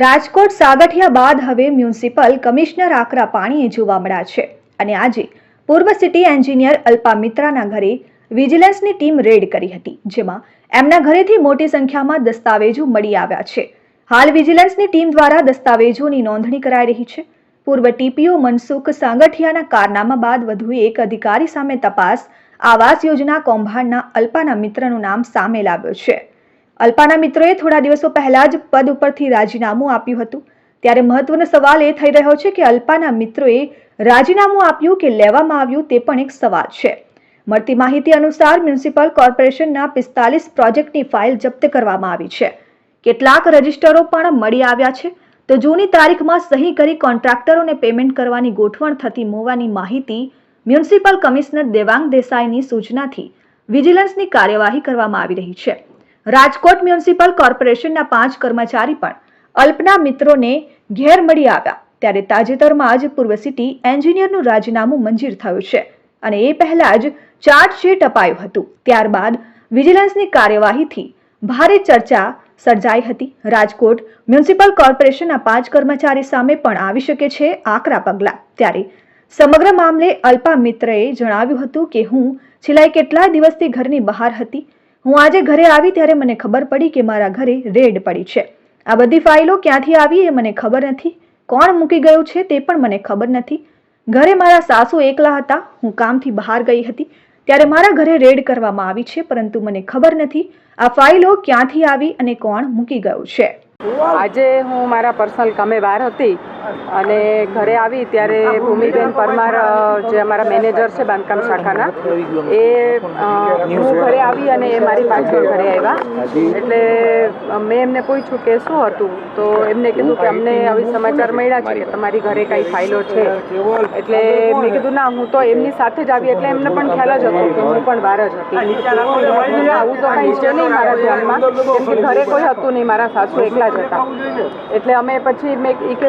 રાજકોટ સાગઠિયા બાદ હવે municipal commissioner આકરા પાણીએ જોવા મળ્યા છે. અને આજે પૂર્વ સિટી એન્જિનિયર અલ્પા મિત્રાના ઘરે વિજિલન્સની ટીમ રેડ કરી હતી, જેમાં એમના ઘરેથી મોટી સંખ્યામાં દસ્તાવેજો મળી આવ્યા છે. હાલ વિજિલન્સની ટીમ દ્વારા દસ્તાવેજોની નોંધણી કરાઈ રહી છે. પૂર્વ ટીપીઓ મનસુખ સાંગઠિયાના કારનામા બાદ વધુ એક અધિકારી સામે તપાસ આવાસ યોજના કૌભાંડના અલ્પાના મિત્રનું નામ સામે લાવ્યો છે. અલ્પાના મિત્રોએ થોડા દિવસો પહેલા જ પદ ઉપરથી રાજીનામું આપ્યું હતું. ત્યારે મહત્વનો સવાલ એ થઈ રહ્યો છે કે અલ્પાના મિત્રોએ રાજીનામું આપ્યું કે લેવામાં આવ્યું તે પણ એક સવાલ છે. મળતી માહિતી અનુસાર મ્યુનિસિપલ કોર્પોરેશનના પિસ્તાલીસ પ્રોજેક્ટની ફાઇલ જપ્ત કરવામાં આવી છે. કેટલાક રજિસ્ટરો પણ મળી આવ્યા છે. તો જૂની તારીખમાં સહી કરી કોન્ટ્રાક્ટરોને પેમેન્ટ કરવાની ગોઠવણ થતી હોવાની માહિતી મ્યુનિસિપલ કમિશનર દેવાંગ દેસાઈની સૂચનાથી વિજિલન્સની કાર્યવાહી કરવામાં આવી રહી છે. રાજકોટ મ્યુનિસિપલ કોર્પોરેશનના પાંચ કર્મચારી પણ અલ્પના મિત્રોને ઘેર મળી આવ્યા. ત્યારે તાજેતરમાં જ પૂર્વ સિટી એન્જિનિયરનું રાજીનામું મંજૂર થયું છે અને એ પહેલા જ ચાર્જશીટ અપાયું હતું. ત્યારબાદ વિજિલન્સની કાર્યવાહીથી ભારે ચર્ચા સર્જાઈ હતી. રાજકોટ મ્યુનિસિપલ કોર્પોરેશનના પાંચ કર્મચારી સામે પણ આવી શકે છે આકરા પગલાં. ત્યારે સમગ્ર મામલે અલ્પા મિત્રએ જણાવ્યું હતું કે હું છેલ્લા કેટલા દિવસથી ઘરની બહાર હતી. હું આજે ઘરે આવી ત્યારે મને ખબર પડી કે મારા ઘરે રેડ પડી છે. આ બધી ફાઇલો ક્યાંથી આવી એ મને ખબર નથી. કોણ મૂકી ગયું છે તે પણ મને ખબર નથી. ઘરે મારા સાસુ એકલા હતા. હું કામથી બહાર ગઈ હતી. ત્યારે મારા ઘરે રેડ કરવામાં આવી છે, પરંતુ મને ખબર નથી આ ફાઇલો ક્યાંથી આવી અને કોણ મૂકી ગયું છે. આજે હું મારા પર્સનલ કામે બહાર હતી. અને ઘરે આવી ત્યારે ભૂમિબેન પરમાર જે અમારા મેનેજર છે બાંધકામ શાખાના, એ હું ઘરે આવી અને એ મારી પાછળ ઘરે આવ્યા. એટલે મેં એમને પૂછ્યું કે શું હતું, તો એમને કીધું કે અમને આવી સમાચાર મળ્યા છે કે તમારી ઘરે કઈ ફાઇલો છે. એટલે મેં કીધું, ના, હું તો એમની સાથે જ આવી. એટલે એમને પણ ખ્યાલ જ હતો કે હું પણ બહાર જ હતી. આવું તો કંઈ છે નહીં મારા ધ્યાનમાં, કેમ કે ઘરે કોઈ હતું નહીં, મારા સાસુ એકલા જ હતા. એટલે અમે પછી મેં એ કે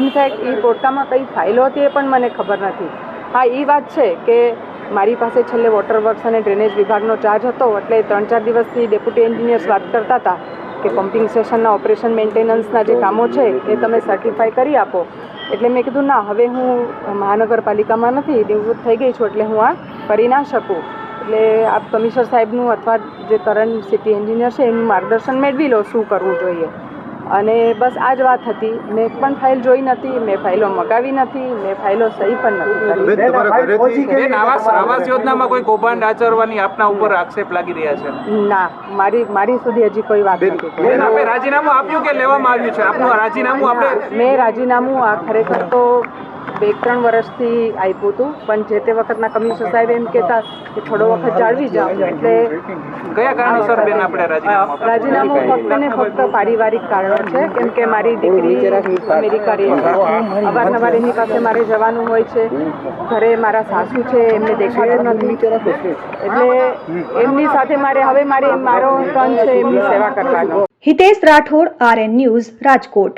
ઇનફેક્ટ એ પોતામાં કઈ ફાઇલો હતી એ પણ મને ખબર નથી. હા એ વાત છે કે મારી પાસે છેલ્લે વોટર વર્ક્સ અને ડ્રેનેજ વિભાગનો ચાર્જ હતો, એટલે ત્રણ ચાર દિવસથી ડેપ્યુટી એન્જિનિયર્સ વાત કરતા હતા કે પમ્પિંગ સ્ટેશનના ઓપરેશન મેન્ટેનન્સના જે કામો છે એ તમે સર્ટિફાઈ કરી આપો. એટલે મેં કીધું, ના, હવે હું મહાનગરપાલિકામાં નથી, નિવૃત્ત થઈ ગઈ છું, એટલે હું આ કરી ના શકું. એટલે આપ કમિશનર સાહેબનું અથવા જે કરંટ સિટી એન્જિનિયર છે એનું માર્ગદર્શન મેળવી લો, શું કરવું જોઈએ. અને બસ આ જ વાત હતી. મેં એક પણ ફાઇલ જોઈ નથી મેં ફાઇલો મગાવી નથી મેં ફાઇલો સહી પણ નથી આવાસ યોજનામાં કોઈ કૌભાંડ આચરવાની આપના ઉપર આક્ષેપ લાગી રહ્યા છે? ના મારી મારી સુધી હજી કોઈ વાત નથી. રાજીનામું આપ્યું કે લેવામાં આવ્યું છે? આપનું રાજીનામું આપણે મેં રાજીનામું આ ખરેખર તો બે ત્રણ વર્ષથી આપ્યું હતું. પણ જે તે વખતના કમિશનર સાહેબ એમ કહેતા કે થોડો વખત જાળવી જાઓ. એટલે કયા કારણોસર બેન આપણે રાજીનામું રાજીનામું ફક્ત ને ફક્ત પારિવારિક કારણો છે. કેમ કે મારી દીકરી અમેરિકા રહે છે. અવારનવાર એની પાસે મારે જવાનું હોય છે. ઘરે મારા સાસુ છે એમને દેખાતું નથી. એટલે એમની સાથે મારે હવે મારે મારો સન છે એમની સેવા કરવાનો. Hitesh Rathod R N news Rajkot.